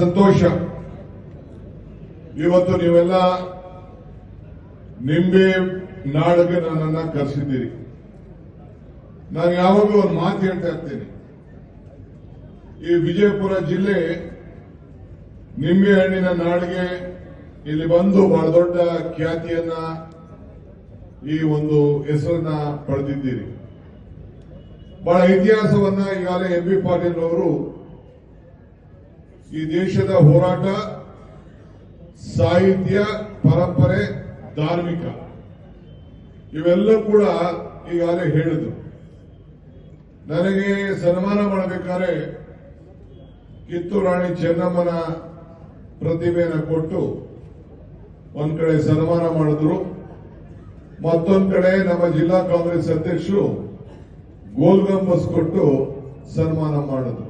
ಸಂತೋಷ. ಇವತ್ತು ನೀವೆಲ್ಲ ನಿಂಬೆ ನಾಡಿಗೆ ನನ್ನನ್ನ ಕರೆಸಿದ್ದೀರಿ. ನಾನು ಯಾವಾಗಲೂ ಒಂದು ಮಾತು ಹೇಳ್ತಾ ಇರ್ತೀನಿ. ಈ ವಿಜಯಪುರ ಜಿಲ್ಲೆ ನಿಂಬೆ ಹಣ್ಣಿನ ನಾಡಿಗೆ ಇಲ್ಲಿ ಬಂದು ಬಹಳ ದೊಡ್ಡ ಖ್ಯಾತಿಯನ್ನ ಈ ಒಂದು ಹೆಸರನ್ನ ಪಡೆದಿದ್ದೀರಿ. ಬಹಳ ಇತಿಹಾಸವನ್ನ ಈಗಾಗಲೇ ಎಂ ಬಿ ಪಾಟೀಲ್ ಅವರು ಈ ದೇಶದ ಹೋರಾಟ, ಸಾಹಿತ್ಯ, ಪರಂಪರೆ, ಧಾರ್ಮಿಕ ಇವೆಲ್ಲ ಕೂಡ ಈಗಾಗಲೇ ಹೇಳಿದ್ರು. ನನಗೆ ಸನ್ಮಾನ ಮಾಡಬೇಕಾದ್ರೆ ಕಿತ್ತೂರು ರಾಣಿ ಚೆನ್ನಮ್ಮನ ಪ್ರತಿಮೆಯನ್ನು ಕೊಟ್ಟು ಒಂದ್ ಕಡೆ ಸನ್ಮಾನ ಮಾಡಿದ್ರು. ಮತ್ತೊಂದ್ ಕಡೆ ನಮ್ಮ ಜಿಲ್ಲಾ ಕಾಂಗ್ರೆಸ್ ಅಧ್ಯಕ್ಷರು ಗೋಲ್ಗಂಬಸ್ ಕೊಟ್ಟು ಸನ್ಮಾನ ಮಾಡಿದ್ರು.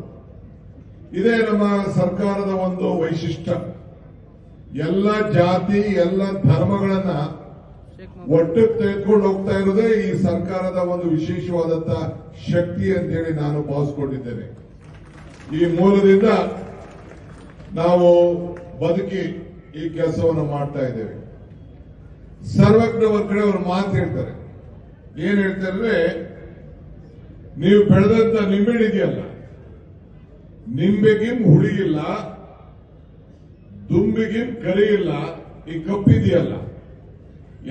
ಇದೇ ನಮ್ಮ ಸರ್ಕಾರದ ಒಂದು ವೈಶಿಷ್ಟ್ಯ. ಎಲ್ಲ ಜಾತಿ, ಎಲ್ಲ ಧರ್ಮಗಳನ್ನ ಒಟ್ಟಿಗೆ ತೆಗೆದುಕೊಂಡು ಹೋಗ್ತಾ ಇರೋದೇ ಈ ಸರ್ಕಾರದ ಒಂದು ವಿಶೇಷವಾದಂತ ಶಕ್ತಿ ಅಂತೇಳಿ ನಾನು ಭಾವಿಸ್ಕೊಂಡಿದ್ದೇನೆ. ಈ ಮೂಲದಿಂದ ನಾವು ಬದುಕಿ ಈ ಕೆಲಸವನ್ನು ಮಾಡ್ತಾ ಇದ್ದೇವೆ. ಸರ್ವಜ್ಞ ವರ್ಗಡೆ ಅವರು ಮಾತು ಹೇಳ್ತಾರೆ. ಏನ್ ಹೇಳ್ತಾರೆ ನೀವು ಬೆಳೆದಂತ ನಿಂಬೆಹಣ್ಣು ಇದೆಯಲ್ಲ ನಿಂಬೆಗಿಂ ಹುಳಿ ಇಲ್ಲ ದುಂಬಿಗಿಂ ಕರಿ ಇಲ್ಲ, ಈ ಕಪ್ಪಿದೆಯಲ್ಲ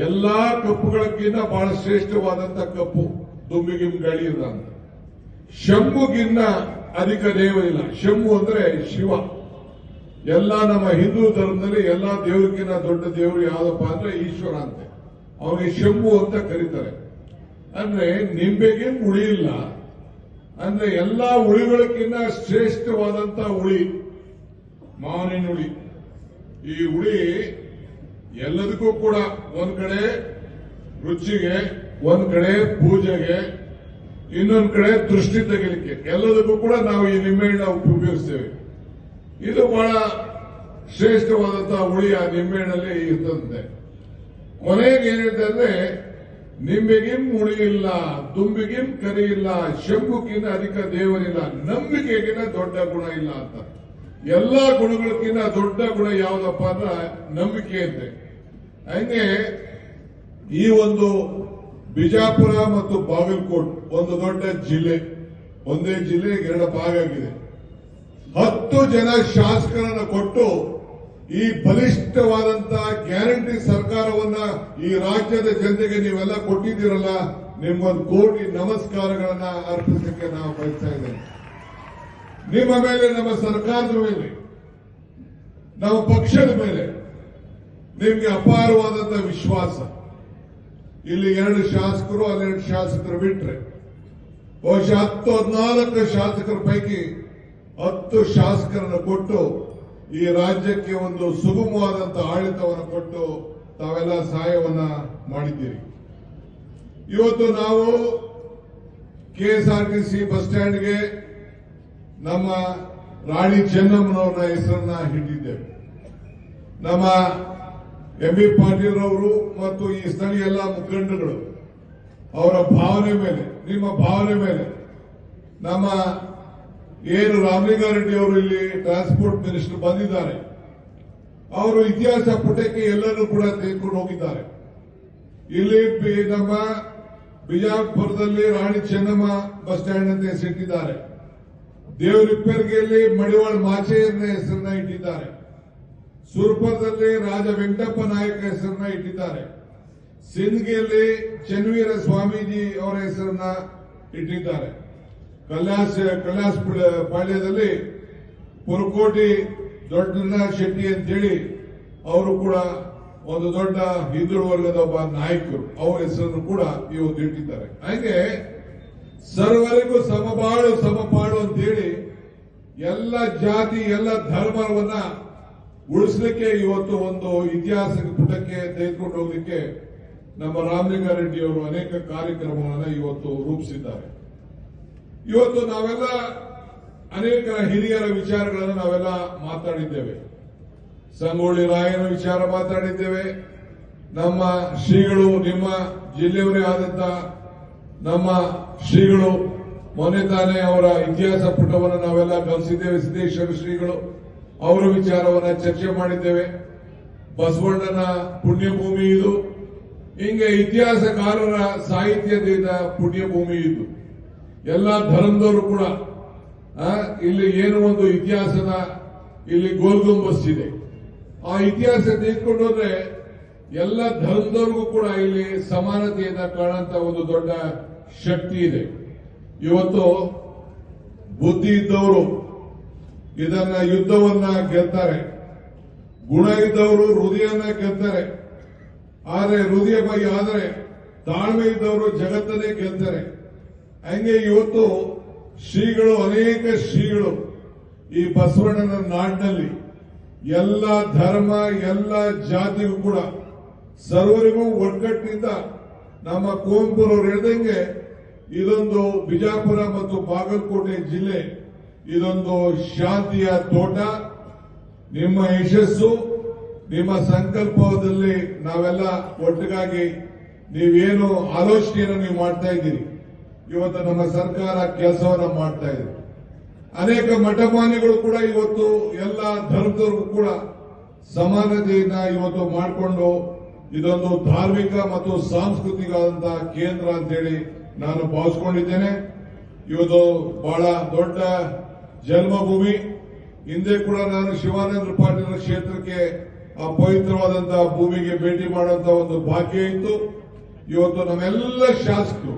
ಎಲ್ಲಾ ಕಪ್ಪುಗಳಕ್ಕಿಂತ ಬಹಳ ಶ್ರೇಷ್ಠವಾದಂತ ಕಪ್ಪು ದುಂಬಿಗಿಂ ಗಳಿ ಇಲ್ಲ ಅಂತ. ಶಂಭುಗಿನ್ನ ಅಧಿಕ ದೇವ ಇಲ್ಲ. ಶಂಭು ಅಂದ್ರೆ ಶಿವ. ಎಲ್ಲ ನಮ್ಮ ಹಿಂದೂ ಧರ್ಮದಲ್ಲಿ ಎಲ್ಲಾ ದೇವರಿಗಿನ್ನ ದೊಡ್ಡ ದೇವರು ಯಾವ್ದಪ್ಪ ಅಂದ್ರೆ ಈಶ್ವರ ಅಂತೆ. ಅವನಿಗೆ ಶಂಭು ಅಂತ ಕರೀತಾರೆ. ಅಂದ್ರೆ ನಿಂಬೆಗೆ ಹುಳಿ ಇಲ್ಲ ಅಂದ್ರೆ ಎಲ್ಲಾ ಹುಳಿಗಳಕ್ಕಿಂತ ಶ್ರೇಷ್ಠವಾದಂತ ಹುಳಿ, ಮಾವಿನ ಹುಳಿ. ಈ ಹುಳಿ ಎಲ್ಲದಕ್ಕೂ ಕೂಡ ಒಂದ್ ಕಡೆ ರುಚಿಗೆ, ಒಂದ್ ಕಡೆ ಪೂಜೆಗೆ, ಇನ್ನೊಂದ್ ಕಡೆ ದೃಷ್ಟಿ ತೆಗಿಲಿಕ್ಕೆ. ಎಲ್ಲದಕ್ಕೂ ಕೂಡ ನಾವು ಈ ನಿಂಬೆಹಣ್ಣ ಉಪಯೋಗಿಸ್ತೇವೆ. ಇದು ಬಹಳ ಶ್ರೇಷ್ಠವಾದಂತಹ ಹುಳಿ ಆ ನಿಂಬೆಹಣ್ಣಲ್ಲಿ ಇರ್ತದಂತೆ ಕೊನೆಗೆ ಏನ್ ಹೇಳ್ತಾರೆ ಅಂದ್ರೆ ನಿಂಬೆಗಿಂ ಇಲ್ಲ ದುಂಬಿಗಿಂ ಕರಿ ಇಲ್ಲ ಶಂಭುಕ್ಕಿಂತ ಅಧಿಕ ದೇವರಿಲ್ಲ, ನಂಬಿಕೆಗಿಂತ ದೊಡ್ಡ ಗುಣ ಇಲ್ಲ ಅಂತ. ಎಲ್ಲಾ ಗುಣಗಳಕ್ಕಿಂತ ದೊಡ್ಡ ಗುಣ ಯಾವ್ದಪ್ಪ ಅಂದ್ರೆ ನಂಬಿಕೆ ಅಂತೆ ಹಂಗೆ ಈ ಒಂದು ಬಿಜಾಪುರ ಮತ್ತು ಬಾಗಲಕೋಟ್, ಒಂದು ದೊಡ್ಡ ಜಿಲ್ಲೆ, ಒಂದೇ ಜಿಲ್ಲೆ ಎರಡು ಭಾಗ ಆಗಿದೆ. ಹತ್ತು ಜನ ಶಾಸಕರನ್ನು ಕೊಟ್ಟು ಈ ಬಲಿಷ್ಠವಾದಂತಹ ಗ್ಯಾರಂಟಿ ಸರ್ಕಾರವನ್ನ ಈ ರಾಜ್ಯದ ಜನತೆಗೆ ನೀವೆಲ್ಲ ಕೊಟ್ಟಿದ್ದೀರಲ್ಲ ನಿಮ್ಗೊಂದು ಕೋಟಿ ನಮಸ್ಕಾರಗಳನ್ನ ಅರ್ಪಿಸಕ್ಕೆ ನಾವು ಬಯಸ್ತಾ ಇದ್ದೇವೆ. ನಿಮ್ಮ ಮೇಲೆ, ನಮ್ಮ ಸರ್ಕಾರದ ಮೇಲೆ, ನಮ್ಮ ಪಕ್ಷದ ಮೇಲೆ ನಿಮ್ಗೆ ಅಪಾರವಾದಂತ ವಿಶ್ವಾಸ. ಇಲ್ಲಿ ಎರಡು ಶಾಸಕರು, ಹನ್ನೆರಡು ಶಾಸಕರು ಬಿಟ್ರೆ, ಬಹುಶಃ ಹತ್ತು, ಹದಿನಾಲ್ಕು ಶಾಸಕರ ಪೈಕಿ ಹತ್ತು ಶಾಸಕರನ್ನು ಕೊಟ್ಟು ಈ ರಾಜ್ಯಕ್ಕೆ ಒಂದು ಸುಗಮವಾದಂತಹ ಆಡಳಿತವನ್ನು ಕೊಟ್ಟು ತಾವೆಲ್ಲ ಸಹಾಯವನ್ನ ಮಾಡಿದ್ದೀರಿ. ಇವತ್ತು ನಾವು ಕೆಎಸ್ಆರ್ಟಿಸಿ ಬಸ್ ಸ್ಟ್ಯಾಂಡ್ಗೆ ನಮ್ಮ ರಾಣಿ ಚೆನ್ನಮ್ಮನವರ ಹೆಸರನ್ನ ಹಿಡಿದಿದ್ದೇವೆ ನಮ್ಮ ಎಂ ಬಿ ಪಾಟೀಲ್ ಅವರು ಮತ್ತು ಈ ಸ್ಥಳೀಯ ಎಲ್ಲ ಮುಖಂಡಗಳು ಅವರ ಭಾವನೆ ಮೇಲೆ, ನಿಮ್ಮ ಭಾವನೆ ಮೇಲೆ ನಮ್ಮ ಏನು ರಾಮಲಿಂಗಾರೆಡ್ಡಿ ಅವರು ಇಲ್ಲಿ ಟ್ರಾನ್ಸ್ಪೋರ್ಟ್ ಮಿನಿಸ್ಟರ್ ಬಂದಿದ್ದಾರೆ, ಅವರು ಇತಿಹಾಸ ಪುಟಕ್ಕೆ ಎಲ್ಲರೂ ಕೂಡ ತೆಗೆದುಕೊಂಡು ಹೋಗಿದ್ದಾರೆ. ಇಲ್ಲಿ ನಮ್ಮ ಬಿಜಾಪುರದಲ್ಲಿ ರಾಣಿ ಚೆನ್ನಮ್ಮ ಬಸ್ ಸ್ಟ್ಯಾಂಡ್ ಅಂತ ಹೆಸರಿಟ್ಟಿದ್ದಾರೆ. ದೇವರಿಪ್ಪರಿಗೆಯಲ್ಲಿ ಮಡಿವಾಳ ಮಾಚೆಯನ್ನ ಹೆಸರನ್ನ ಇಟ್ಟಿದ್ದಾರೆ. ಸುರ್ಪುರದಲ್ಲಿ ರಾಜ ವೆಂಕಟಪ್ಪ ನಾಯಕ ಹೆಸರನ್ನ ಇಟ್ಟಿದ್ದಾರೆ. ಸಿಂಧಗಿಯಲ್ಲಿ ಚೆನ್ವೀರ ಸ್ವಾಮೀಜಿ ಅವರ ಹೆಸರನ್ನ ಇಟ್ಟಿದ್ದಾರೆ. ಕಲ್ಯಾಸ್ ಕಲ್ಯಾಸ್ ಪಾಳ್ಯದಲ್ಲಿ ಪುರಕೋಟಿ ದೊಡ್ಡ ಶೆಟ್ಟಿ ಅಂತೇಳಿ ಅವರು ಕೂಡ ಒಂದು ದೊಡ್ಡ ಹಿಂದುಳು ವರ್ಗದ ಒಬ್ಬ ನಾಯಕರು. ಅವರ ಹೆಸರನ್ನು ಕೂಡ ಇವತ್ತು ಇಟ್ಟಿದ್ದಾರೆ. ಹಾಗೆ ಸರ್ವರಿಗೂ ಸಮಬಾಳು ಸಮಪಾಡು ಅಂತೇಳಿ ಎಲ್ಲ ಜಾತಿ, ಎಲ್ಲ ಧರ್ಮವನ್ನ ಉಳಿಸಲಿಕ್ಕೆ ಇವತ್ತು ಒಂದು ಇತಿಹಾಸ ಪುಟಕ್ಕೆ ತೆಗೆದುಕೊಂಡು ಹೋಗಲಿಕ್ಕೆ ನಮ್ಮ ರಾಮಲಿಂಗಾರೆಡ್ಡಿ ಅವರು ಅನೇಕ ಕಾರ್ಯಕ್ರಮಗಳನ್ನು ಇವತ್ತು ರೂಪಿಸಿದ್ದಾರೆ. ಇವತ್ತು ನಾವೆಲ್ಲ ಅನೇಕ ಹಿರಿಯರ ವಿಚಾರಗಳನ್ನು ನಾವೆಲ್ಲ ಮಾತಾಡಿದ್ದೇವೆ. ಸಂಗೊಳ್ಳಿ ರಾಯನ ವಿಚಾರ ಮಾತಾಡಿದ್ದೇವೆ. ನಮ್ಮ ಶ್ರೀಗಳು ನಿಮ್ಮ ಜಿಲ್ಲೆಯವರೇ ಆದಂತ ನಮ್ಮ ಶ್ರೀಗಳು ಮೊನ್ನೆ ತಾನೇ ಅವರ ಇತಿಹಾಸ ಪುಟವನ್ನು ನಾವೆಲ್ಲ ಗಮನಿಸಿದ್ದೇವೆ ಸಿದ್ದೇಶ್ವರ ಶ್ರೀಗಳು. ಅವರ ವಿಚಾರವನ್ನ ಚರ್ಚೆ ಮಾಡಿದ್ದೇವೆ. ಬಸವಣ್ಣನ ಪುಣ್ಯಭೂಮಿ ಇದು. ಹಿಂಗೆ ಇತಿಹಾಸಕಾರರ ಸಾಹಿತ್ಯದಿಂದ ಪುಣ್ಯಭೂಮಿ ಇದು. ಎಲ್ಲ ಧರ್ಮದವರು ಕೂಡ ಇಲ್ಲಿ ಏನು ಒಂದು ಇತಿಹಾಸದ, ಇಲ್ಲಿ ಗೋಲ್ಗುಂಬಸ್ ಇದೆ. ಆ ಇತಿಹಾಸ ತೆಗೆದುಕೊಂಡ್ರೆ ಎಲ್ಲ ಧರ್ಮದವ್ರಿಗೂ ಕೂಡ ಇಲ್ಲಿ ಸಮಾನತೆಯನ್ನ ಕಾಣಂತ ಒಂದು ದೊಡ್ಡ ಶಕ್ತಿ ಇದೆ. ಇವತ್ತು ಬುದ್ಧಿ ಇದ್ದವರು ಇದನ್ನ ಯುದ್ಧವನ್ನ ಗೆಲ್ತಾರೆ. ಗುಣ ಇದ್ದವರು ಹೃದಯನ ಗೆಲ್ತಾರೆ. ಆದರೆ ಹೃದಯ ಬಗ್ಗೆ ಆದರೆ ತಾಳ್ಮೆ ಇದ್ದವರು ಜಗತ್ತನ್ನೇ ಗೆಲ್ತಾರೆ. ಹಂಗೆ ಇವತ್ತು ಶ್ರೀಗಳು, ಅನೇಕ ಶ್ರೀಗಳು ಈ ಬಸವಣ್ಣನ ನಾಡಿನಲ್ಲಿ ಎಲ್ಲ ಧರ್ಮ, ಎಲ್ಲ ಜಾತಿಗೂ ಕೂಡ ಸರ್ವರಿಗೂ ಒಗ್ಗಟ್ಟಿನಿಂದ ನಮ್ಮ ಕುವೆಂಪುರವರು ಹೇಳ್ದಂಗೆ ಇದೊಂದು ಬಿಜಾಪುರ ಮತ್ತು ಬಾಗಲಕೋಟೆ ಜಿಲ್ಲೆ ಇದೊಂದು ಶಾಂತಿಯ ತೋಟ. ನಿಮ್ಮ ಯಶಸ್ಸು, ನಿಮ್ಮ ಸಂಕಲ್ಪದಲ್ಲಿ ನಾವೆಲ್ಲ ಒಟ್ಟಿಗಾಗಿ ನೀವೇನು ಆಲೋಚನೆಯನ್ನು ನೀವು ಮಾಡ್ತಾ ಇದ್ದೀರಿ? ಇವತ್ತು ನಮ್ಮ ಸರ್ಕಾರ ಕೆಲಸವನ್ನ ಮಾಡ್ತಾ ಇದೆ. ಅನೇಕ ಮಠಮಾನಿಗಳು ಕೂಡ ಇವತ್ತು ಎಲ್ಲ ಧರ್ಮದವರು ಕೂಡ ಸಮಾನತೆಯನ್ನ ಇವತ್ತು ಮಾಡಿಕೊಂಡು ಇದೊಂದು ಧಾರ್ಮಿಕ ಮತ್ತು ಸಾಂಸ್ಕೃತಿಕ ಕೇಂದ್ರ ಕೇಂದ್ರ ಅಂತೇಳಿ ನಾನು ಭಾವಿಸ್ಕೊಂಡಿದ್ದೇನೆ. ಇವತ್ತು ಬಹಳ ದೊಡ್ಡ ಜನ್ಮಭೂಮಿ. ಹಿಂದೆ ಕೂಡ ನಾನು ಶಿವಾನಂದ ಪಾಟೀಲ್ ಕ್ಷೇತ್ರಕ್ಕೆ ಆ ಪವಿತ್ರವಾದಂತಹ ಭೂಮಿಗೆ ಭೇಟಿ ಮಾಡುವಂತಹ ಒಂದು ಭಾಗ್ಯ ಇತ್ತು. ಇವತ್ತು ನಮ್ಮೆಲ್ಲ ಶಾಸಕರು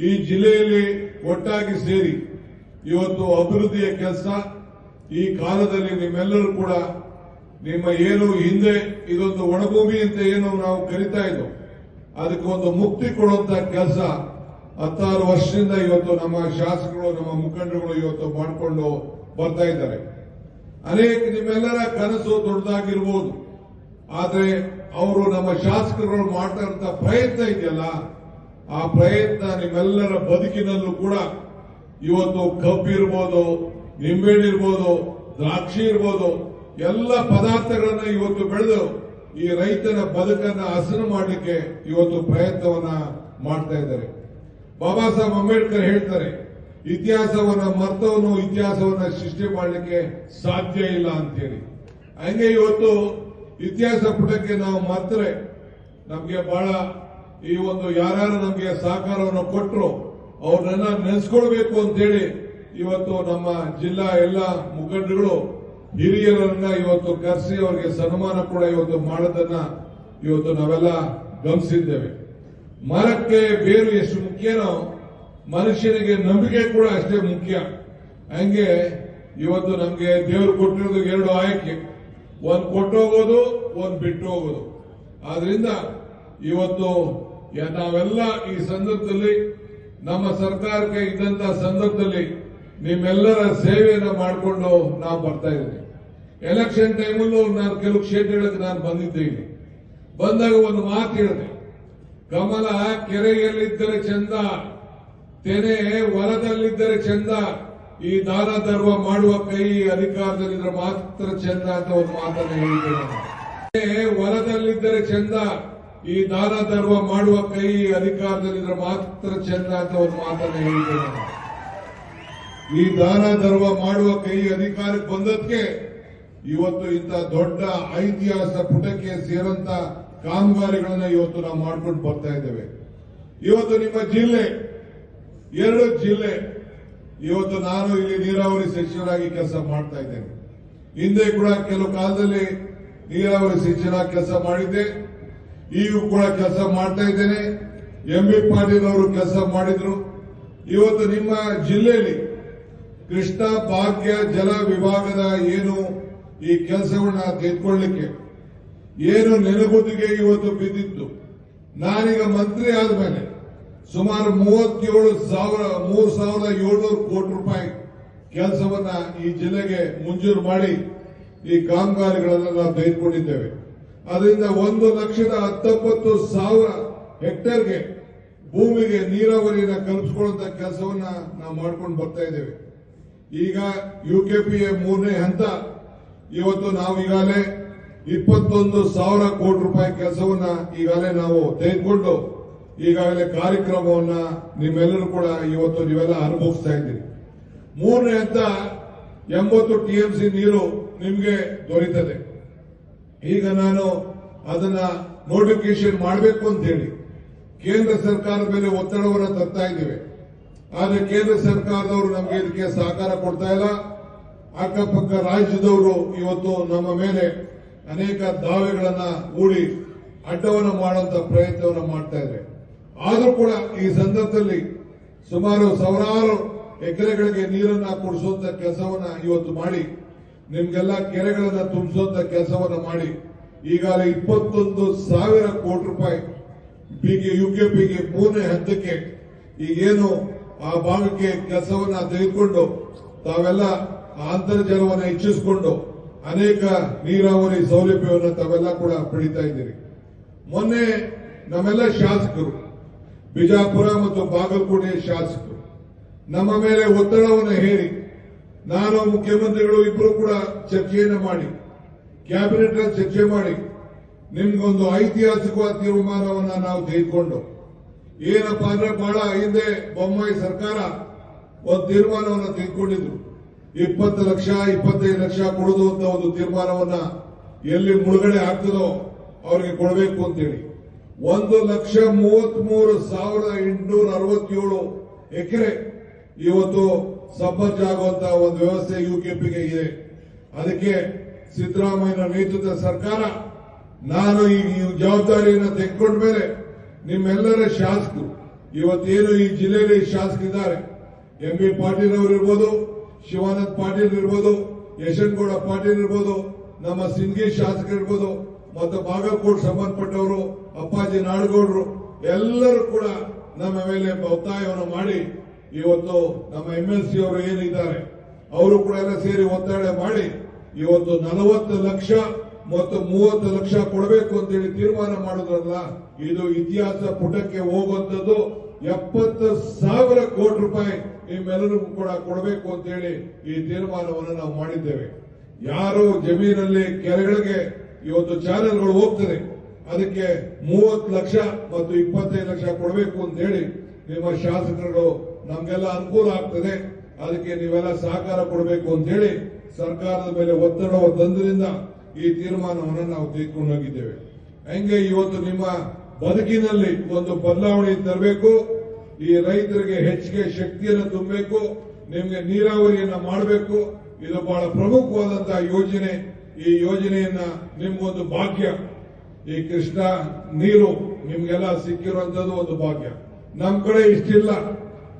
ಈ ಜಿಲ್ಲೆಯಲ್ಲಿ ಒಟ್ಟಾಗಿ ಸೇರಿ ಇವತ್ತು ಅಭಿವೃದ್ಧಿಯ ಕೆಲಸ ಈ ಕಾಲದಲ್ಲಿ ನಿಮ್ಮೆಲ್ಲರೂ ಕೂಡ ನಿಮ್ಮ ಏನು ಹಿಂದೆ ಇದೊಂದು ಒಣಭೂಮಿ ಅಂತ ಏನು ನಾವು ಕರಿತಾ ಇದ್ದೋ ಅದಕ್ಕೆ ಒಂದು ಮುಕ್ತಿ ಕೊಡುವಂತ ಕೆಲಸ ಹತ್ತಾರು ವರ್ಷದಿಂದ ಇವತ್ತು ನಮ್ಮ ಶಾಸಕರು, ನಮ್ಮ ಮುಖಂಡರುಗಳು ಇವತ್ತು ಮಾಡಿಕೊಂಡು ಬರ್ತಾ ಇದ್ದಾರೆ. ಅನೇಕ ನಿಮ್ಮೆಲ್ಲರ ಕನಸು ದೊಡ್ಡದಾಗಿರ್ಬೋದು. ಆದರೆ ಅವರು ನಮ್ಮ ಶಾಸಕರುಗಳು ಮಾಡ್ತಾ ಪ್ರಯತ್ನ ಇದೆಯಲ್ಲ ಆ ಪ್ರಯತ್ನ ನಿಮ್ಮೆಲ್ಲರ ಬದುಕಿನಲ್ಲೂ ಕೂಡ ಇವತ್ತು ಕಬ್ಬು ಇರ್ಬೋದು, ನಿಂಬೆಹಣ್ಣು ಇರ್ಬೋದು, ದ್ರಾಕ್ಷಿ ಇರ್ಬೋದು, ಎಲ್ಲ ಪದಾರ್ಥಗಳನ್ನ ಇವತ್ತು ಬೆಳೆದು ಈ ರೈತನ ಬದುಕನ್ನ ಹಸನು ಮಾಡಲಿಕ್ಕೆ ಇವತ್ತು ಪ್ರಯತ್ನವನ್ನ ಮಾಡ್ತಾ ಇದ್ದಾರೆ. ಬಾಬಾ ಸಾಹೇಬ್ ಅಂಬೇಡ್ಕರ್ ಹೇಳ್ತಾರೆ, ಇತಿಹಾಸವನ್ನ ಮರ್ತವನು ಇತಿಹಾಸವನ್ನ ಸೃಷ್ಟಿ ಮಾಡಲಿಕ್ಕೆ ಸಾಧ್ಯ ಇಲ್ಲ ಅಂತೇಳಿ. ಹಂಗೆ ಇವತ್ತು ಇತಿಹಾಸ ಪುಟಕ್ಕೆ ನಾವು ಮರ್ತರೆ, ನಮಗೆ ಬಹಳ ಈ ಒಂದು ಯಾರ್ಯಾರು ನಮಗೆ ಸಹಕಾರವನ್ನು ಕೊಟ್ಟರು ಅವ್ರನ್ನ ನೆನೆಸ್ಕೊಳ್ಬೇಕು ಅಂತೇಳಿ ಇವತ್ತು ನಮ್ಮ ಜಿಲ್ಲಾ ಎಲ್ಲ ಮುಖಂಡರುಗಳು, ಹಿರಿಯರನ್ನ ಇವತ್ತು ಕರೆಸಿ ಅವರಿಗೆ ಸನ್ಮಾನ ಕೂಡ ಇವತ್ತು ಮಾಡೋದನ್ನ ಇವತ್ತು ನಾವೆಲ್ಲ ಗಮನಿಸಿದ್ದೇವೆ. ಮರಕ್ಕೆ ಬೇರು ಎಷ್ಟು ಮುಖ್ಯನೋ ಮನುಷ್ಯನಿಗೆ ನಂಬಿಕೆ ಕೂಡ ಅಷ್ಟೇ ಮುಖ್ಯ. ಹಂಗೆ ಇವತ್ತು ನಮಗೆ ದೇವರು ಕೊಟ್ಟಿರೋದು ಎರಡು ಆಯ್ಕೆ. ಒಂದು ಕೊಟ್ಟೋಗೋದು, ಒಂದ್ ಬಿಟ್ಟು ಹೋಗೋದು ಆದ್ರಿಂದ ಇವತ್ತು ನಾವೆಲ್ಲ ಈ ಸಂದರ್ಭದಲ್ಲಿ ನಮ್ಮ ಸರ್ಕಾರಕ್ಕೆ ಇದ್ದಂತ ಸಂದರ್ಭದಲ್ಲಿ ನಿಮ್ಮೆಲ್ಲರ ಸೇವೆಯನ್ನು ಮಾಡಿಕೊಂಡು ನಾವು ಬರ್ತಾ ಇದ್ದೀನಿ ಎಲೆಕ್ಷನ್ ಟೈಮಲ್ಲೂ ನಾನು ಕೆಲವು ಕ್ಷೇತ್ರಗಳಿಗೆ ನಾನು ಬಂದಿದ್ದೆ ಇಲ್ಲಿ. ಬಂದಾಗ ಒಂದು ಮಾತು ಹೇಳಿದೆ. ಕಮಲ, ಕೆರೆಯಲ್ಲಿದ್ದರೆ ಚಂದ, ತೆನೆ ಹೊಲದಲ್ಲಿದ್ದರೆ ಚಂದ, ಈ ದಾನ ಧರ್ಮ ಮಾಡುವ ಕೈ ಅಧಿಕಾರದಲ್ಲಿದ್ದರೆ ಮಾತ್ರ ಚಂದ ಅಂತ ಒಂದು ಮಾತನ್ನು ಹೇಳಿದ್ದೇನೆ ಹೊಲದಲ್ಲಿದ್ದರೆ ಚಂದ ಈ ದಾನ ಧರ್ಮ ಮಾಡುವ ಕೈ ಅಧಿಕಾರದಲ್ಲಿದ್ರೆ ಮಾತ್ರ ಚಂದ ಅಂತ ಒಂದು ಮಾತನ್ನ ಹೇಳಿದ್ದೇನೆ. ಈ ದಾನ ಧರ್ಮ ಮಾಡುವ ಕೈ ಅಧಿಕಾರಕ್ಕೆ ಬಂದದ್ಕೆ ಇವತ್ತು ಇಂಥ ದೊಡ್ಡ ಐತಿಹಾಸಿಕ ಪುಟಕ್ಕೆ ಸೇರಂತ ಕಾಮಗಾರಿಗಳನ್ನ ಇವತ್ತು ನಾವು ಮಾಡ್ಕೊಂಡು ಬರ್ತಾ ಇದ್ದೇವೆ. ಇವತ್ತು ನಿಮ್ಮ ಜಿಲ್ಲೆ, ಎರಡು ಜಿಲ್ಲೆ ಇವತ್ತು ನಾನು ಇಲ್ಲಿ ನೀರಾವರಿ ಸಚಿವರಾಗಿ ಕೆಲಸ ಮಾಡ್ತಾ ಇದ್ದೇನೆ. ಹಿಂದೆ ಕೂಡ ಕೆಲವು ಕಾಲದಲ್ಲಿ ನೀರಾವರಿ ಸಚಿವರಾಗಿ ಕೆಲಸ ಮಾಡಿದ್ದೆ. ಈಗ ಕೂಡ ಕೆಲಸ ಮಾಡ್ತಾ ಇದ್ದೇನೆ. ಎಂ ಬಿ ಪಾಟೀಲ್ ಅವರು ಕೆಲಸ ಮಾಡಿದ್ರು. ಇವತ್ತು ನಿಮ್ಮ ಜಿಲ್ಲೆಯಲ್ಲಿ ಕೃಷ್ಣ ಭಾಗ್ಯ ಜಲ ವಿಭಾಗದ ಏನು ಈ ಕೆಲಸವನ್ನ ತೆಗೆದುಕೊಳ್ಳಿಕ್ಕೆ ಏನು ನೆನಗುದಿಗೆ ಇವತ್ತು ಬಿದ್ದಿತ್ತು. ನಾನೀಗ ಮಂತ್ರಿ ಆದ್ಮೇಲೆ ಸುಮಾರು ಮೂವತ್ತೇಳು ಸಾವಿರ, ಮೂರು ಸಾವಿರದ ಏಳ್ನೂರು ಕೋಟಿ ರೂಪಾಯಿ ಕೆಲಸವನ್ನ ಈ ಜಿಲ್ಲೆಗೆ ಮಂಜೂರು ಮಾಡಿ ಈ ಕಾಮಗಾರಿಗಳನ್ನ ನಾವು ತೆಗೆದುಕೊಂಡಿದ್ದೇವೆ. ಅದರಿಂದ ಒಂದು ಲಕ್ಷದ ಹತ್ತೊಂಬತ್ತು ಸಾವಿರ ಹೆಕ್ಟೇರ್ಗೆ ಭೂಮಿಗೆ ನೀರಾವರಿಯನ್ನು ಕಲ್ಪಿಸಿಕೊಳ್ಳುವಂತ ಕೆಲಸವನ್ನ ನಾವು ಮಾಡ್ಕೊಂಡು ಬರ್ತಾ ಇದ್ದೇವೆ. ಈಗ ಎ ಮೂರನೇ ಹಂತ, ಇವತ್ತು ನಾವು ಈಗಾಗಲೇ ಇಪ್ಪತ್ತೊಂದು ಸಾವಿರ ಕೋಟಿ ರೂಪಾಯಿ ಕೆಲಸವನ್ನ ಈಗಾಗಲೇ ನಾವು ತೆಗೆದುಕೊಂಡು ಈಗಾಗಲೇ ಕಾರ್ಯಕ್ರಮವನ್ನ ನಿಮ್ಮೆಲ್ಲರೂ ಕೂಡ ಇವತ್ತು ನೀವೆಲ್ಲ ಅನುಭವಿಸ್ತಾ ಇದ್ದೀರಿ. ಮೂರನೇ ಹಂತ, ಎಂಬತ್ತು ಟಿಎಂಸಿ ನೀರು ನಿಮಗೆ ದೊರೀತದೆ. ಈಗ ನಾನು ಅದನ್ನ ನೋಟಿಫಿಕೇಶನ್ ಮಾಡಬೇಕು ಅಂತ ಹೇಳಿ. ಕೇಂದ್ರ ಸರ್ಕಾರದ ಮೇಲೆ ಒತ್ತಡವನ್ನು ತರ್ತಾ ಇದ್ದೇವೆ. ಆದರೆ ಕೇಂದ್ರ ಸರ್ಕಾರದವರು ನಮಗೆ ಇದಕ್ಕೆ ಸಹಕಾರ ಕೊಡ್ತಾ ಇಲ್ಲ. ಅಕ್ಕಪಕ್ಕ ರಾಜ್ಯದವರು ಇವತ್ತು ನಮ್ಮ ಮೇಲೆ ಅನೇಕ ದಾವೆಗಳನ್ನ ಹೂಡಿ ಅಡ್ಡವನ್ನು ಮಾಡುವಂತ ಪ್ರಯತ್ನವನ್ನು ಮಾಡ್ತಾ ಇದ್ದಾರೆ. ಆದರೂ ಕೂಡ ಈ ಸಂದರ್ಭದಲ್ಲಿ ಸುಮಾರು ಸಾವಿರಾರು ಎಕರೆಗಳಿಗೆ ನೀರನ್ನ ಕೊಡಿಸುವಂತ ಕೆಲಸವನ್ನ ಇವತ್ತು ಮಾಡಿ ನಿಮ್ಗೆಲ್ಲ ಕೆರೆಗಳನ್ನ ತುಂಬಿಸುವಂತ ಕೆಲಸವನ್ನ ಮಾಡಿ, ಈಗಾಗಲೇ ಇಪ್ಪತ್ತೊಂದು ಸಾವಿರ ಕೋಟಿ ರೂಪಾಯಿ ಪಿಗೆ ಯುಕೆಪಿಗೆ ಮೂರನೇ ಹಂತಕ್ಕೆ ಈಗೇನು ಆ ಭಾಗಕ್ಕೆ ಕೆಲಸವನ್ನ ತೆಗೆದುಕೊಂಡು ತಾವೆಲ್ಲ ಅಂತರ್ಜಲವನ್ನು ಹೆಚ್ಚಿಸಿಕೊಂಡು ಅನೇಕ ನೀರಾವರಿ ಸೌಲಭ್ಯವನ್ನು ತಾವೆಲ್ಲ ಕೂಡ ಪಡಿತಾ ಇದ್ದೀರಿ. ಮೊನ್ನೆ ನಮ್ಮೆಲ್ಲ ಶಾಸಕರು, ಬಿಜಾಪುರ ಮತ್ತು ಬಾಗಲಕೋಟೆ ಶಾಸಕರು, ನಮ್ಮ ಮೇಲೆ ಒತ್ತಡವನ್ನು ಹೇರಿ ನಾನು ಮುಖ್ಯಮಂತ್ರಿಗಳು ಇಬ್ಬರು ಕೂಡ ಚರ್ಚೆಯನ್ನು ಮಾಡಿ, ಕ್ಯಾಬಿನೆಟ್ ಅಲ್ಲಿ ಚರ್ಚೆ ಮಾಡಿ, ನಿಮ್ಗೊಂದು ಐತಿಹಾಸಿಕವಾದ ತೀರ್ಮಾನವನ್ನು ನಾವು ತೆಗೆದುಕೊಂಡು, ಏನಪ್ಪಾ ಅಂದ್ರೆ ಬಹಳ ಹಿಂದೆ ಬೊಮ್ಮಾಯಿ ಸರ್ಕಾರ ಒಂದು ತೀರ್ಮಾನವನ್ನು ತೆಗೆದುಕೊಂಡಿದ್ರು. ಇಪ್ಪತ್ತು ಲಕ್ಷ, ಇಪ್ಪತ್ತೈದು ಲಕ್ಷ ಕೊಡುದು ಅಂತ ಒಂದು ತೀರ್ಮಾನವನ್ನ ಎಲ್ಲಿ ಮುಳುಗಡೆ ಆಗ್ತದೋ ಅವರಿಗೆ ಕೊಡಬೇಕು ಅಂತೇಳಿ. ಒಂದು ಲಕ್ಷ ಮೂವತ್ಮೂರು ಸಾವಿರದ ಎಂಟುನೂರ ಅರವತ್ತೇಳು ಎಕರೆ ಇವತ್ತು ಸಬ್ಬರ್ಜ್ ಆಗುವಂತಹ ಒಂದು ವ್ಯವಸ್ಥೆ ಯುಕೆಪಿಗೆ ಇದೆ. ಅದಕ್ಕೆ ಸಿದ್ದರಾಮಯ್ಯ ನೇತೃತ್ವದ ಸರ್ಕಾರ, ನಾನು ಈ ಜವಾಬ್ದಾರಿಯನ್ನು ತೆಗೆದುಕೊಂಡ ಮೇಲೆ ನಿಮ್ಮೆಲ್ಲರ ಶಾಸಕರು, ಇವತ್ತೇನು ಈ ಜಿಲ್ಲೆಯಲ್ಲಿ ಶಾಸಕರಿದ್ದಾರೆ ಎಂ ಬಿ ಪಾಟೀಲ್ ಅವರು ಇರ್ಬೋದು, ಶಿವಾನಂದ್ ಪಾಟೀಲ್ ಇರ್ಬೋದು, ಯಶವಂತಗೌಡ ಪಾಟೀಲ್ ಇರ್ಬೋದು, ನಮ್ಮ ಸಿಂಧಗಿ ಶಾಸಕರು ಇರ್ಬೋದು, ಮತ್ತು ಬಾಗಲಕೋಟ್ ಸಂಬಂಧಪಟ್ಟವರು, ಅಪ್ಪಾಜಿ ನಾಡಗೌಡರು, ಎಲ್ಲರೂ ಕೂಡ ನಮ್ಮ ಮೇಲೆ ಒತ್ತಾಯವನ್ನು ಮಾಡಿ ಇವತ್ತು ನಮ್ಮ ಎಂ ಎಲ್ ಸಿ ಅವರು ಏನಿದ್ದಾರೆ, ಅವರು ಕೂಡ ಎಲ್ಲ ಸೇರಿ ಒತ್ತಡ ಮಾಡಿ, ಇವತ್ತು ನಲವತ್ತು ಲಕ್ಷ ಮತ್ತು ಮೂವತ್ತು ಲಕ್ಷ ಕೊಡಬೇಕು ಅಂತೇಳಿ ತೀರ್ಮಾನ ಮಾಡೋದಲ್ಲ ಇದು ಇತಿಹಾಸ ಪುಟಕ್ಕೆ ಹೋಗುವಂತದ್ದು ಎಪ್ಪತ್ತು ಸಾವಿರ ಕೋಟಿ ರೂಪಾಯಿ ನಿಮ್ಮೆಲ್ಲರಿಗೂ ಕೂಡ ಕೊಡಬೇಕು ಅಂತೇಳಿ ಈ ತೀರ್ಮಾನವನ್ನು ನಾವು ಮಾಡಿದ್ದೇವೆ. ಯಾರು ಜಮೀನಲ್ಲಿ ಕೆರೆಗಳಿಗೆ ಇವತ್ತು ಚಾನೆಲ್ಗಳು ಹೋಗ್ತದೆ, ಅದಕ್ಕೆ ಮೂವತ್ತು ಲಕ್ಷ ಮತ್ತು ಇಪ್ಪತ್ತೈದು ಲಕ್ಷ ಕೊಡಬೇಕು ಅಂತ ಹೇಳಿ ನಿಮ್ಮ ಶಾಸಕರುಗಳು ನಮ್ಗೆಲ್ಲ ಅನುಕೂಲ ಆಗ್ತದೆ. ಅದಕ್ಕೆ ನೀವೆಲ್ಲ ಸಹಕಾರ ಕೊಡಬೇಕು ಅಂತ ಹೇಳಿ ಸರ್ಕಾರದ ಮೇಲೆ ಒತ್ತಡವ ತಂದ್ರಿಂದ ಈ ತೀರ್ಮಾನವನ್ನು ನಾವು ತೆಗೆದುಕೊಂಡು ಹೋಗಿದ್ದೇವೆ. ಹೆಂಗೆ ಇವತ್ತು ನಿಮ್ಮ ಬದುಕಿನಲ್ಲಿ ಒಂದು ಬದಲಾವಣೆ ತರಬೇಕು, ಈ ರೈತರಿಗೆ ಹೆಚ್ಚಿಗೆ ಶಕ್ತಿಯನ್ನು ತುಂಬಬೇಕು, ನಿಮಗೆ ನೀರಾವರಿಯನ್ನ ಮಾಡಬೇಕು, ಇದು ಬಹಳ ಪ್ರಮುಖವಾದಂತಹ ಯೋಜನೆ. ಈ ಯೋಜನೆಯನ್ನ ನಿಮ್ಗೊಂದು ಭಾಗ್ಯ. ಈ ಕೃಷ್ಣ ನೀರು ನಿಮ್ಗೆಲ್ಲ ಸಿಕ್ಕಿರುವಂತದ್ದು ಒಂದು ಭಾಗ್ಯ. ನಮ್ ಕಡೆ ಇಷ್ಟಿಲ್ಲ.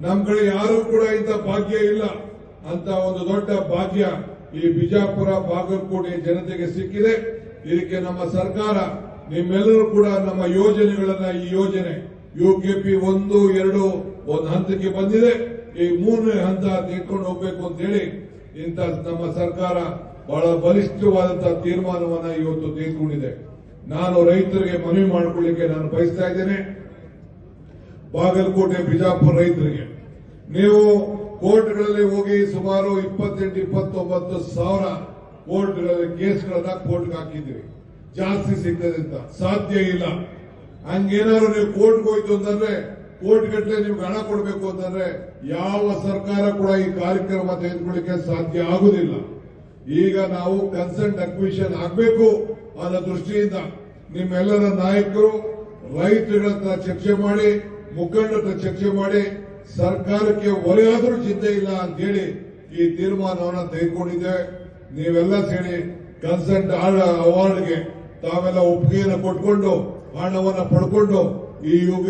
ನಮ್ ಕಡೆ ಯಾರು ಕೂಡ ಇಂಥ ಭಾಗ್ಯ ಇಲ್ಲ ಅಂತ ಒಂದು ದೊಡ್ಡ ಭಾಗ್ಯ ಈ ಬಿಜಾಪುರ ಬಾಗಲಕೋಟೆ ಜನತೆಗೆ ಸಿಕ್ಕಿದೆ. ಇದಕ್ಕೆ ನಮ್ಮ ಸರ್ಕಾರ, ನಿಮ್ಮೆಲ್ಲರೂ ಕೂಡ ನಮ್ಮ ಯೋಜನೆಗಳನ್ನ ಈ ಯೋಜನೆ ಯುಕೆಪಿ ಒಂದು, ಎರಡು, ಒಂದು ಹಂತಕ್ಕೆ ಬಂದಿದೆ. ಈ ಮೂರನೇ ಹಂತ ತೆಗೆದುಕೊಂಡು ಹೋಗ್ಬೇಕು ಅಂತ ಹೇಳಿ ಇಂಥ ನಮ್ಮ ಸರ್ಕಾರ ಬಹಳ ಬಲಿಷ್ಠವಾದಂತಹ ತೀರ್ಮಾನವನ್ನ ಇವತ್ತು ತೆಗೆದುಕೊಂಡಿದೆ. ನಾನು ರೈತರಿಗೆ ಮನವಿ ಮಾಡಿಕೊಳ್ಳಿಕ್ಕೆ ನಾನು ಬಯಸ್ತಾ ಇದ್ದೇನೆ. ಬಾಗಲಕೋಟೆ, ಬಿಜಾಪುರ ರೈತರಿಗೆ. ನೀವು ಕೋರ್ಟ್ಗಳಲ್ಲಿ ಹೋಗಿ ಸುಮಾರು ಇಪ್ಪತ್ತೆಂಟು, ಇಪ್ಪತ್ತೊಂಬತ್ತು ಸಾವಿರ ಕೋರ್ಟ್ಗಳಲ್ಲಿ ಕೇಸ್ಗಳನ್ನ ಕೋರ್ಟ್ಗೆ ಹಾಕಿದ್ದೀವಿ ಜಾಸ್ತಿ ಸಿಗ್ತದೆ ಸಾಧ್ಯ ಇಲ್ಲ. ಹಂಗೇನಾದ್ರು ನೀವು ಕೋರ್ಟ್ಗೆ ಹೋಯ್ತು ಅಂತಂದ್ರೆ ಕೋರ್ಟ್ ಗಟ್ಟಲೆ ನಿಮ್ಗೆ ಹಣ ಕೊಡಬೇಕು ಅಂತಂದ್ರೆ ಯಾವ ಸರ್ಕಾರ ಕೂಡ ಈ ಕಾರ್ಯಕ್ರಮ ತೆಗೆದುಕೊಳ್ಳಿಕ್ಕೆ ಸಾಧ್ಯ ಆಗುದಿಲ್ಲ. ಈಗ ನಾವು ಕನ್ಸೆಂಟ್ ಅಕ್ವಿಷನ್ ಆಗಬೇಕು ಅನ್ನೋ ದೃಷ್ಟಿಯಿಂದ ನಿಮ್ಮೆಲ್ಲರ ನಾಯಕರು ರೈತರ ಚರ್ಚೆ ಮಾಡಿ, ಮುಖಂಡರ ಚರ್ಚೆ ಮಾಡಿ ಸರ್ಕಾರಕ್ಕೆ ಒಲೆಯಾದರೂ ಚಿಂತೆ ಇಲ್ಲ ಅಂತ ಹೇಳಿ ಈ ತೀರ್ಮಾನವನ್ನು ತೆಗೆದುಕೊಂಡಿದೆ. ನೀವೆಲ್ಲ ಸೇರಿ ಕನ್ಸೆಂಟ್ ಅವಾರ್ಡ್ಗೆ ತಾವೆಲ್ಲ ಒಪ್ಪಿಗೆಯನ್ನು ಕೊಟ್ಕೊಂಡು ಹಣವನ್ನು ಪಡ್ಕೊಂಡು ಈ ಯುಗ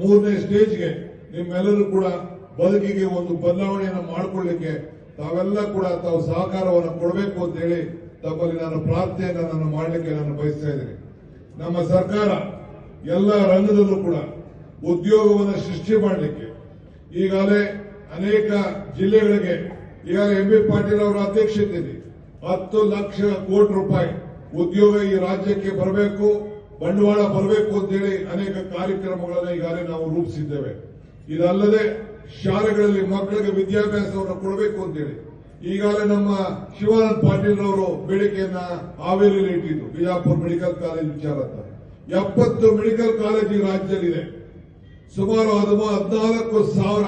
ಮೂರನೇ ಸ್ಟೇಜ್ಗೆ ನಿಮ್ಮೆಲ್ಲರೂ ಕೂಡ ಬದುಕಿಗೆ ಒಂದು ಬದಲಾವಣೆಯನ್ನು ಮಾಡಿಕೊಳ್ಳಿಕ್ಕೆ ತಾವೆಲ್ಲ ಕೂಡ ತಾವು ಸಹಕಾರವನ್ನು ಕೊಡಬೇಕು ಅಂತ ಹೇಳಿ ತಮ್ಮಲ್ಲಿ ನಾನು ಪ್ರಾರ್ಥನೆಯನ್ನು ನಾನು ಮಾಡಲಿಕ್ಕೆ ನಾನು ಬಯಸ್ತಾ ಇದ್ದೀನಿ. ನಮ್ಮ ಸರ್ಕಾರ ಎಲ್ಲ ರಂಗದಲ್ಲೂ ಕೂಡ ಉದ್ಯೋಗವನ್ನು ಸೃಷ್ಟಿ ಮಾಡಲಿಕ್ಕೆ ಈಗಾಗಲೇ ಅನೇಕ ಜಿಲ್ಲೆಗಳಿಗೆ ಈಗಾಗಲೇ ಎಂ ಬಿ ಪಾಟೀಲ್ ಅವರ ಅಧ್ಯಕ್ಷತೆಯಲ್ಲಿ ಹತ್ತು ಲಕ್ಷ ಕೋಟಿ ರೂಪಾಯಿ ಉದ್ಯೋಗ ಈ ರಾಜ್ಯಕ್ಕೆ ಬರಬೇಕು, ಬಂಡವಾಳ ಬರಬೇಕು ಅಂತೇಳಿ ಅನೇಕ ಕಾರ್ಯಕ್ರಮಗಳನ್ನು ಈಗಾಗಲೇ ನಾವು ರೂಪಿಸಿದ್ದೇವೆ. ಇದಲ್ಲದೆ ಶಾಲೆಗಳಲ್ಲಿ ಮಕ್ಕಳಿಗೆ ವಿದ್ಯಾಭ್ಯಾಸವನ್ನು ಕೊಡಬೇಕು ಅಂತೇಳಿ ಈಗಾಗಲೇ ನಮ್ಮ ಶಿವಾನಂದ ಪಾಟೀಲ್ ಅವರು ಬೇಡಿಕೆಯನ್ನ ಹಾವೇರಿಯಲ್ಲಿ ಇಟ್ಟಿದ್ರು. ಬಿಜಾಪುರ ಮೆಡಿಕಲ್ ಕಾಲೇಜ್ ವಿಚಾರ ಅಂತ. ಎಪ್ಪತ್ತು ಮೆಡಿಕಲ್ ಕಾಲೇಜ್ ಈ ರಾಜ್ಯದಲ್ಲಿದೆ. ಸುಮಾರು ಹದಿನಾಲ್ಕು ಸಾವಿರ,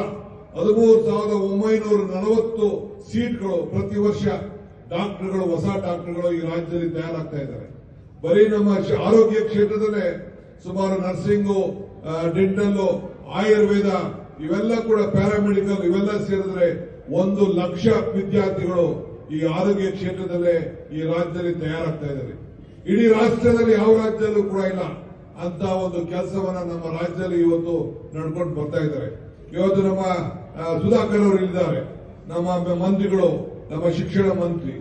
ಹದಿಮೂರು ಸಾವಿರದ ಒಂಬೈನೂರ ನಲವತ್ತು ಸೀಟ್ಗಳು ಪ್ರತಿ ವರ್ಷ ಡಾಕ್ಟರ್ಗಳು, ಹೊಸ ಡಾಕ್ಟರ್ಗಳು ಈ ರಾಜ್ಯದಲ್ಲಿ ತಯಾರಾಗ್ತಾ ಇದ್ದಾರೆ. ಬರೀ ನಮ್ಮ ಆರೋಗ್ಯ ಕ್ಷೇತ್ರದಲ್ಲೇ ಸುಮಾರು ನರ್ಸಿಂಗು ಡೆಂಟಲ್ ಆಯುರ್ವೇದ, ಇವೆಲ್ಲ ಕೂಡ ಪ್ಯಾರಾಮೆಡಿಕಲ್ ಇವೆಲ್ಲ ಸೇರಿದ್ರೆ ಒಂದು ಲಕ್ಷ ವಿದ್ಯಾರ್ಥಿಗಳು ಈ ಆರೋಗ್ಯ ಕ್ಷೇತ್ರದಲ್ಲೇ ಈ ರಾಜ್ಯದಲ್ಲಿ ತಯಾರಾಗ್ತಾ ಇದ್ದಾರೆ. ಇಡೀ ರಾಷ್ಟ್ರದಲ್ಲಿ ಯಾವ ರಾಜ್ಯದಲ್ಲೂ ಕೂಡ ಇಲ್ಲ. ಅಂತ ಒಂದು ಕೆಲಸವನ್ನ ನಮ್ಮ ರಾಜ್ಯದಲ್ಲಿ ಇವತ್ತು ನಡ್ಕೊಂಡು ಬರ್ತಾ ಇದ್ದಾರೆ. ಇವತ್ತು ನಮ್ಮ ಸುಧಾಕರ್ ಅವರು ಇದ್ದಾರೆ ನಮ್ಮ ಮಂತ್ರಿಗಳು, ನಮ್ಮ ಶಿಕ್ಷಣ ಮಂತ್ರಿ,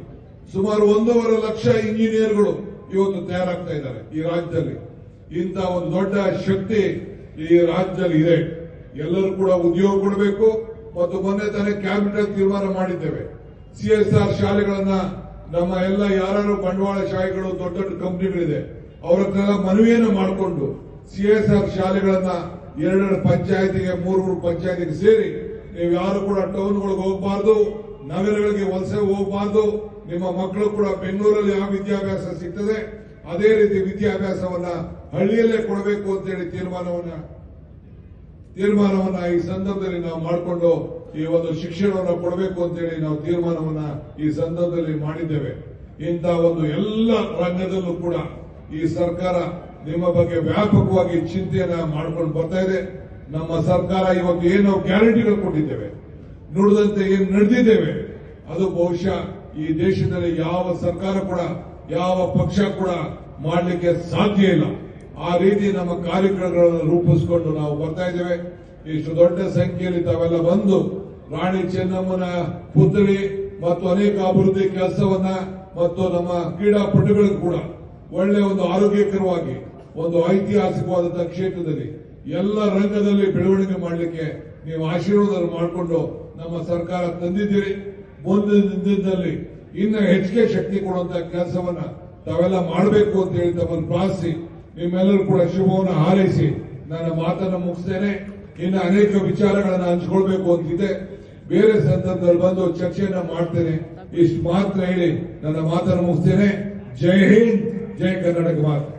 ಸುಮಾರು ಒಂದೂವರೆ ಲಕ್ಷ ಇಂಜಿನಿಯರ್ಗಳು ಇವತ್ತು ತಯಾರಾಗ್ತಾ ಇದ್ದಾರೆ ಈ ರಾಜ್ಯದಲ್ಲಿ. ಇಂಥ ಒಂದು ದೊಡ್ಡ ಶಕ್ತಿ ಈ ರಾಜ್ಯದಲ್ಲಿ ಇದೆ. ಎಲ್ಲರೂ ಕೂಡ ಉದ್ಯೋಗ ಕೊಡಬೇಕು ಮತ್ತು ಮೊನ್ನೆ ತಾನೇ ಕ್ಯಾಬಿನೆಟ್ ತೀರ್ಮಾನ ಮಾಡಿದ್ದೇವೆ. ಸಿಎಸ್ಆರ್ ಶಾಲೆಗಳನ್ನ ನಮ್ಮ ಎಲ್ಲ ಯಾರು ಬಂಡವಾಳಶಾಹಿಗಳು ದೊಡ್ಡ ದೊಡ್ಡ ಕಂಪನಿಗಳಿದೆ ಅವ್ರ ಮನವಿಯನ್ನು ಮಾಡಿಕೊಂಡು ಸಿ ಎಸ್ ಸಿಎಸ್ಆರ್ ಶಾಲೆಗಳನ್ನ ಎರಡೆರಡು ಪಂಚಾಯತಿಗೆ, ಮೂರು ಪಂಚಾಯತಿಗೆ ಸೇರಿ ನೀವು ಯಾರು ಕೂಡ ಟೌನ್ಗಳಿಗೆ ಹೋಗಬಾರ್ದು, ನಗರಗಳಿಗೆ ವಲಸೆ ಹೋಗಬಾರ್ದು, ನಿಮ್ಮ ಮಕ್ಕಳು ಕೂಡ ಬೆಂಗಳೂರಲ್ಲಿ ಯಾವ ವಿದ್ಯಾಭ್ಯಾಸ ಸಿಗ್ತದೆ, ಅದೇ ರೀತಿ ವಿದ್ಯಾಭ್ಯಾಸವನ್ನ ಹಳ್ಳಿಯಲ್ಲೇ ಕೊಡಬೇಕು ಅಂತೇಳಿ ತೀರ್ಮಾನವನ್ನ ತೀರ್ಮಾನವನ್ನ ಈ ಸಂದರ್ಭದಲ್ಲಿ ನಾವು ಮಾಡಿಕೊಂಡು ಈ ಒಂದು ಶಿಕ್ಷಣವನ್ನು ಕೊಡಬೇಕು ಅಂತೇಳಿ ನಾವು ತೀರ್ಮಾನವನ್ನ ಈ ಸಂದರ್ಭದಲ್ಲಿ ಮಾಡಿದ್ದೇವೆ. ಇಂತಹ ಒಂದು ಎಲ್ಲ ರಂಗದಲ್ಲೂ ಕೂಡ ಈ ಸರ್ಕಾರ ನಿಮ್ಮ ಬಗ್ಗೆ ವ್ಯಾಪಕವಾಗಿ ಚಿಂತೆಯನ್ನ ಮಾಡ್ಕೊಂಡು ಬರ್ತಾ ಇದೆ. ನಮ್ಮ ಸರ್ಕಾರ ಇವತ್ತು ಏನು ಗ್ಯಾರಂಟಿಗಳು ಕೊಟ್ಟಿದ್ದೇವೆ. ನುಡಿದಂತೆ ಏನು ನಡೆದಿದ್ದೇವೆ, ಅದು ಬಹುಶಃ ಈ ದೇಶದಲ್ಲಿ ಯಾವ ಸರ್ಕಾರ ಕೂಡ, ಯಾವ ಪಕ್ಷ ಕೂಡ ಮಾಡಲಿಕ್ಕೆ ಸಾಧ್ಯ ಇಲ್ಲ. ಆ ರೀತಿ ನಮ್ಮ ಕಾರ್ಯಕ್ರಮಗಳನ್ನು ರೂಪಿಸಿಕೊಂಡು ನಾವು ಬರ್ತಾ ಇದ್ದೇವೆ. ಇಷ್ಟು ದೊಡ್ಡ ಸಂಖ್ಯೆಯಲ್ಲಿ ತಾವೆಲ್ಲ ಬಂದು ರಾಣಿ ಚೆನ್ನಮ್ಮನ ಪುತ್ಥಳಿ ಮತ್ತು ಅನೇಕ ಅಭಿವೃದ್ಧಿ ಕೆಲಸವನ್ನ ಮತ್ತು ನಮ್ಮ ಕ್ರೀಡಾಪಟುಗಳಿಗೂ ಕೂಡ ಒಳ್ಳೆ ಒಂದು ಆರೋಗ್ಯಕರವಾಗಿ, ಒಂದು ಐತಿಹಾಸಿಕವಾದಂತಹ ಕ್ಷೇತ್ರದಲ್ಲಿ ಎಲ್ಲ ರಂಗದಲ್ಲಿ ಬೆಳವಣಿಗೆ ಮಾಡಲಿಕ್ಕೆ ನೀವು ಆಶೀರ್ವಾದ ಮಾಡಿಕೊಂಡು ನಮ್ಮ ಸರ್ಕಾರ ತಂದಿದ್ದೀರಿ. ಮುಂದಿನ ದಿನದಲ್ಲಿ ಇನ್ನು ಹೆಚ್ಚಿಗೆ ಶಕ್ತಿ ಕೊಡುವಂತ ಕೆಲಸವನ್ನ ತಾವೆಲ್ಲ ಮಾಡಬೇಕು ಅಂತ ಹೇಳಿ ತಮ್ಮನ್ನು ಪ್ರಾರ್ಥಿಸಿ, ನಿಮ್ಮೆಲ್ಲರೂ ಕೂಡ ಶುಭವನ್ನು ಹಾರೈಸಿ, ನನ್ನ ಮಾತನ್ನು ಮುಗಿಸ್ತೇನೆ. ಇನ್ನು ಅನೇಕ ವಿಚಾರಗಳನ್ನು ಹಂಚಿಕೊಳ್ಬೇಕು ಅಂತಿದೆ ಬೇರೆ ಸಂದರ್ಭದಲ್ಲಿ ಬಂದು ಚರ್ಚೆಯನ್ನ ಮಾಡ್ತೇನೆ. ಇಷ್ಟು ಮಾತ್ರ ಹೇಳಿ ನನ್ನ ಮಾತನ್ನು ಮುಗಿಸ್ತೇನೆ. ಜೈ ಹಿಂದ್! ಜೈ ಕರ್ನಾಟಕ ಮಾತು